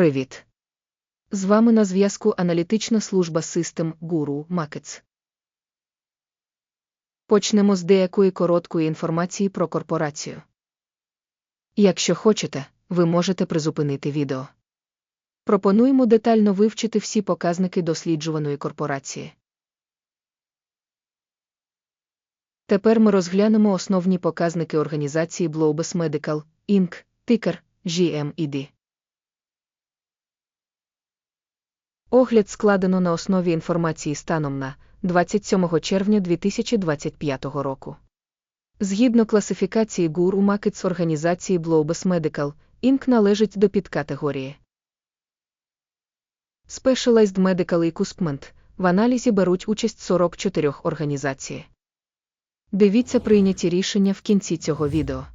Привіт! З вами на зв'язку аналітична служба System Guru Markets. Почнемо з деякої короткої інформації про корпорацію. Якщо хочете, ви можете призупинити відео. Пропонуємо детально вивчити всі показники досліджуваної корпорації. Тепер ми розглянемо основні показники організації Globus Medical, Inc., тикер GMED. Огляд складено на основі інформації станом на 27 червня 2025 року. Згідно класифікації ГУР у Макетс організації Globus Medical, Inc. належить до підкатегорії. Specialized Medical Equipment в аналізі беруть участь 44 організацій. Дивіться прийняті рішення в кінці цього відео.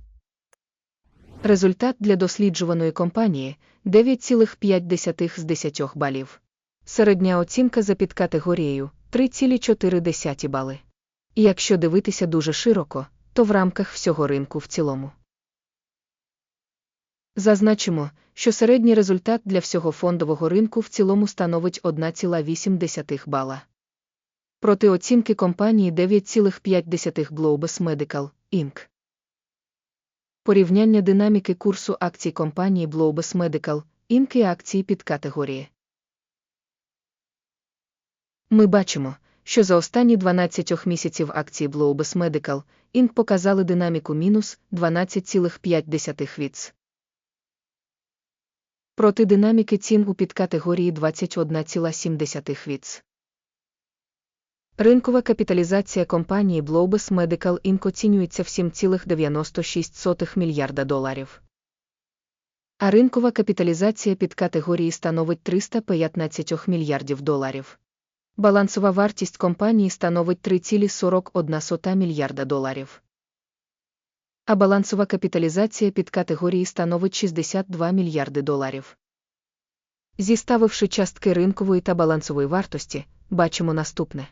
Результат для досліджуваної компанії 9,5 з 10 балів. Середня оцінка за підкатегорією 3,4 бали. І якщо дивитися дуже широко, то в рамках всього ринку в цілому. Зазначимо, що середній результат для всього фондового ринку в цілому становить 1,8 бала. Проти оцінки компанії 9,5 Globus Medical, Inc. Порівняння динаміки курсу акцій компанії Globus Medical, Inc. і акції під категорії. Ми бачимо, що за останні 12 місяців акції Globus Medical, Inc. показали динаміку мінус 12,5 віц. Проти динаміки цін у підкатегорії 21,7 віц. Ринкова капіталізація компанії Globus Medical Inc. оцінюється в 7,96 мільярда доларів. А ринкова капіталізація під категорії становить 315 мільярдів доларів. Балансова вартість компанії становить 3,41 мільярда доларів. А балансова капіталізація під категорії становить 62 мільярди доларів. Зіставивши частки ринкової та балансової вартості, бачимо наступне.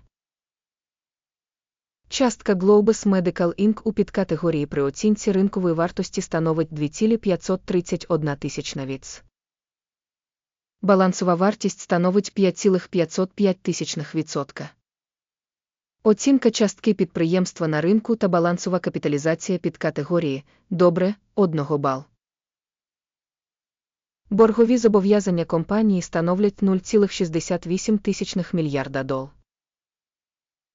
Частка Globus Medical Inc. у підкатегорії при оцінці ринкової вартості становить 2,531 тисячна віц. Балансова вартість становить 5,505 тисячних відсотка. Оцінка частки підприємства на ринку та балансова капіталізація під категорії добре 1 бал. Боргові зобов'язання компанії становлять 0,68 тисячних мільярда дол.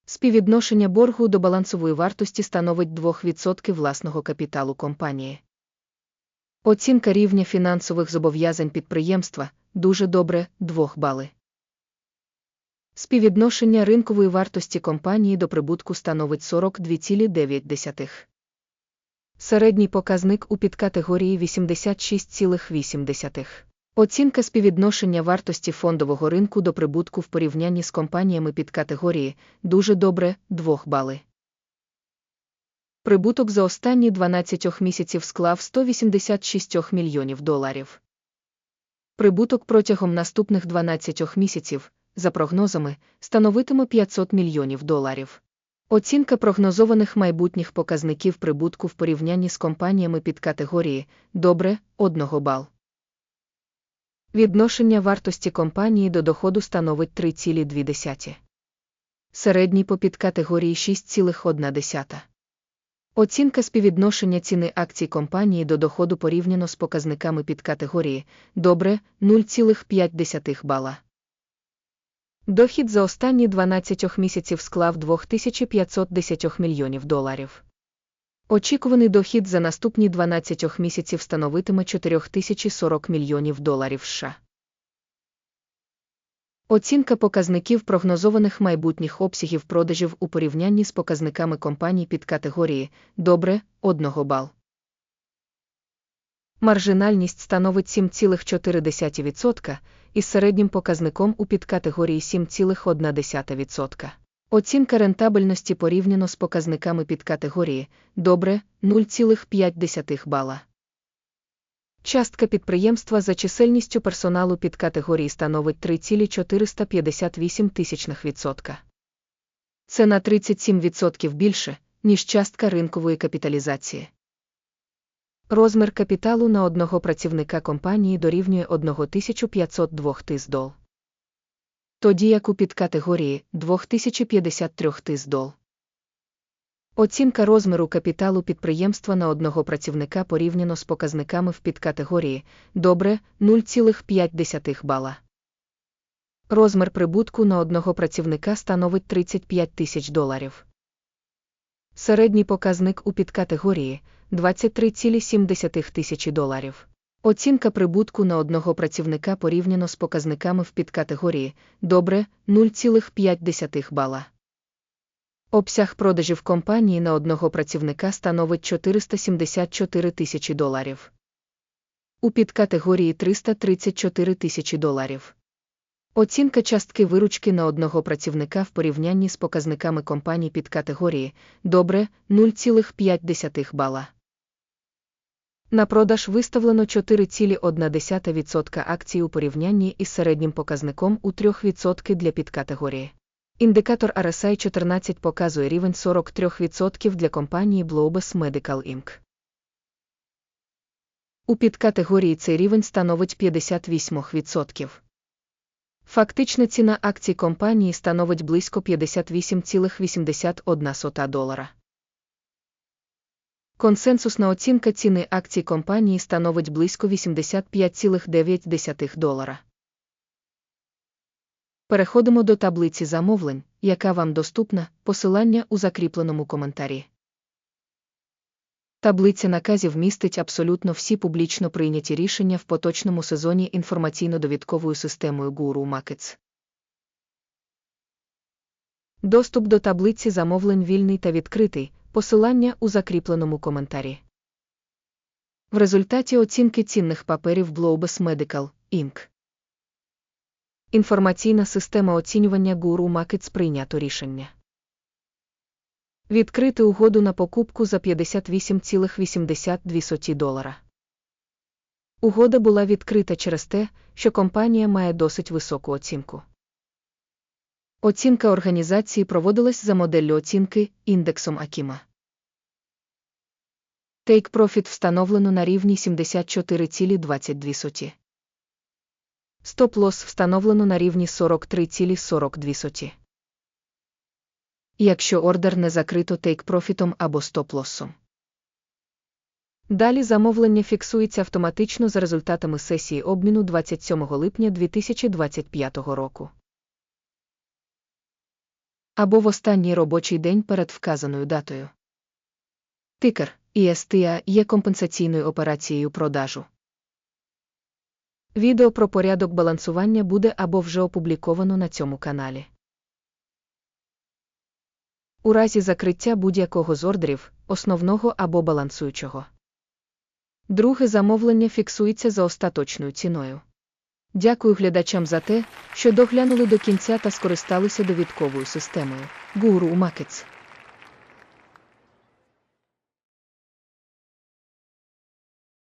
Співвідношення боргу до балансової вартості становить 2% власного капіталу компанії. Оцінка рівня фінансових зобов'язань підприємства дуже добре 2 бали. Співвідношення ринкової вартості компанії до прибутку становить 42,9. Середній показник у підкатегорії 86,8. Оцінка співвідношення вартості фондового ринку до прибутку в порівнянні з компаніями під категорії дуже добре 2 бали. Прибуток за останні 12 місяців склав 186 мільйонів доларів. Прибуток протягом наступних 12 місяців, за прогнозами, становитиме 500 мільйонів доларів. Оцінка прогнозованих майбутніх показників прибутку в порівнянні з компаніями під категорії добре 1 бал. Відношення вартості компанії до доходу становить 3,2. Середній по підкатегорії 6,1. Оцінка співвідношення ціни акцій компанії до доходу порівняно з показниками підкатегорії добре 0,5 бала. Дохід за останні 12 місяців склав 2510 мільйонів доларів. Очікуваний дохід за наступні 12 місяців становитиме 4040 мільйонів доларів США. Оцінка показників прогнозованих майбутніх обсягів продажів у порівнянні з показниками компаній під категорії добре 1 бал. Маржинальність становить 7,4% із середнім показником у підкатегорії 7,1%. Оцінка рентабельності порівняно з показниками підкатегорії добре 0,5 бала. Частка підприємства за чисельністю персоналу під категорії становить 3,458 тисячних відсотка. Це на 37% більше, ніж частка ринкової капіталізації. Розмір капіталу на одного працівника компанії дорівнює 1502 тис дол. Тоді як у підкатегорії 2053 тис дол. Оцінка розміру капіталу підприємства на одного працівника порівняно з показниками в підкатегорії добре 0,5 бала. Розмір прибутку на одного працівника становить 35 тисяч доларів. Середній показник у підкатегорії 23,7 тисячі доларів. Оцінка прибутку на одного працівника порівняно з показниками в підкатегорії добре 0,5 бала. Обсяг продажів компанії на одного працівника становить 474 тисячі доларів. У підкатегорії 334 тисячі доларів. Оцінка частки виручки на одного працівника в порівнянні з показниками компаній підкатегорії добре 0,5 бала. На продаж виставлено 4,1% акцій у порівнянні із середнім показником у 3% для підкатегорії. Індикатор RSI 14 показує рівень 43% для компанії Globus Medical Inc. У підкатегорії цей рівень становить 58%. Фактична ціна акцій компанії становить близько 58,81 долара. Консенсусна оцінка ціни акцій компанії становить близько 85,9 долара. Переходимо до таблиці замовлень, яка вам доступна, посилання у закріпленому коментарі. Таблиця наказів містить абсолютно всі публічно прийняті рішення в поточному сезоні інформаційно-довідковою системою Guru Markets. Доступ до таблиці замовлень вільний та відкритий, посилання у закріпленому коментарі. В результаті оцінки цінних паперів Globus Medical, Inc. Інформаційна система оцінювання Guru Markets прийнято рішення. Відкрити угоду на покупку за 58,82 долара. Угода була відкрита через те, що компанія має досить високу оцінку. Оцінка організації проводилась за моделлю оцінки індексом Акіма. Take Profit встановлено на рівні 74,22. Стоп-лосс встановлено на рівні 43,42. Якщо ордер не закрито тейк-профітом або стоп-лоссом. Далі замовлення фіксується автоматично за результатами сесії обміну 27 липня 2025 року. Або в останній робочий день перед вказаною датою. Тикер ISTA є компенсаційною операцією продажу. Відео про порядок балансування буде або вже опубліковано на цьому каналі. У разі закриття будь-якого з ордерів, основного або балансуючого. Друге замовлення фіксується за остаточною ціною. Дякую глядачам за те, що доглянули до кінця та скористалися довідковою системою Guru Markets.